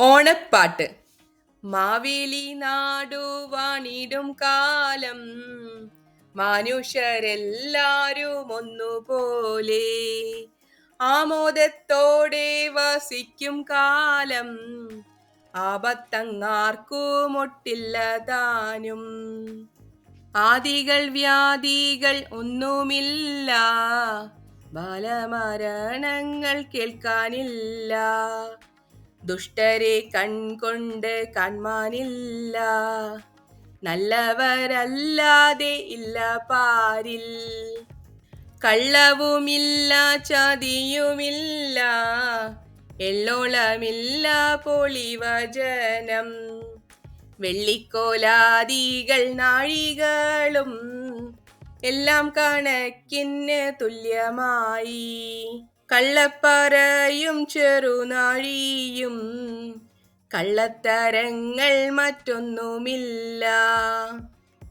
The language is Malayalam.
ഓണപ്പാട്ട്. മാവേലി നാടു വാണിടും കാലം. മനുഷ്യരെല്ലാരും ഒന്നുപോലെ. ആമോദത്തോടെ വസിക്കും കാലം. ആപത്തങ്ങാർക്കുമൊട്ടില്ല താനും. ആദികൾ വ്യാധികൾ ഒന്നുമില്ല. ബാലമരണങ്ങൾ കേൾക്കാനില്ല. ദുഷ്ടരെ കൺകൊണ്ട് കാൺമാനില്ല നല്ലവരല്ലാതെ ഇല്ല പാരിൽ. കള്ളവുമില്ല ചതിയുമില്ല. എള്ളോളമില്ല പൊളിവചനം. വെള്ളിക്കോലാദികൾ നാഴികളും എല്ലാം കണക്കിന് തുല്യമായി. കള്ളപ്പറയും ചെറുനാഴിയും കള്ളത്തരങ്ങൾ മറ്റൊന്നുമില്ല.